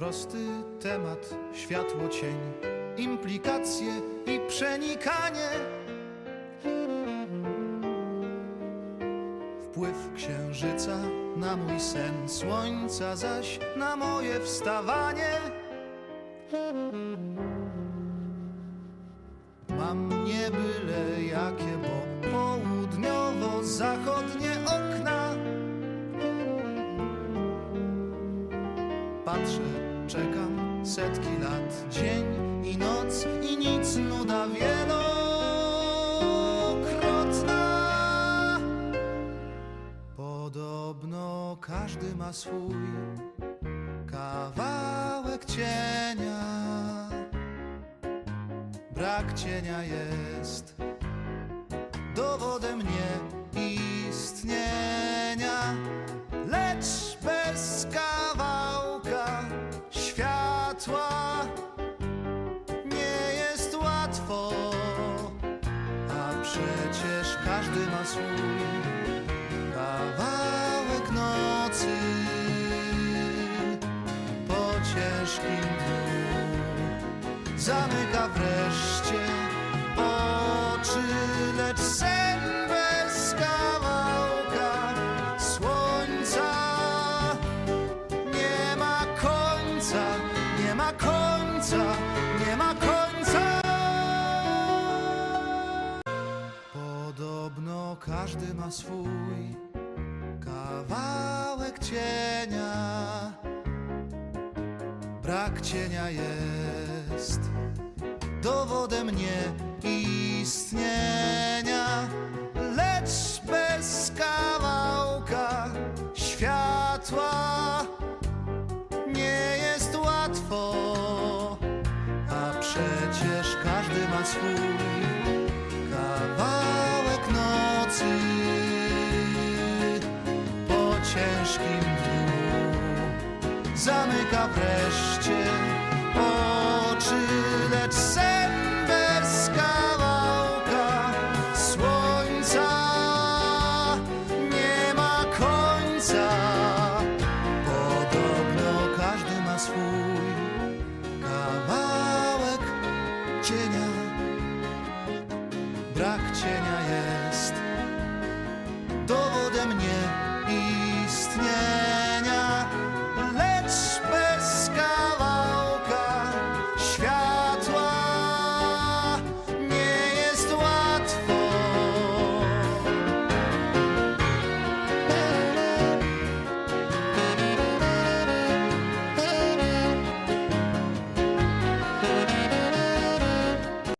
Prosty temat, światło, cień, implikacje i przenikanie. Wpływ księżyca na mój sen, słońca zaś na moje wstawanie. Mam nie byle jakie, bo południowo-zachodnie okna. Patrzę, czekam setki lat, dzień i noc i nic, nuda wielokrotna. Podobno każdy ma swój kawałek cienia. Brak cienia jest dowodem nieistnienia, swój kawałek nocy po ciężkim dniu zamyka wreszcie każdy ma swój kawałek cienia. Brak cienia jest dowodem nieistnienia, lecz bez kawałka światła nie jest łatwo, a przecież każdy ma swój ciężkim dniu. Zamyka wreszcie oczy, lecz sen bez kawałka słońca nie ma końca. Podobno każdy ma swój kawałek cienia, brak cienia jest.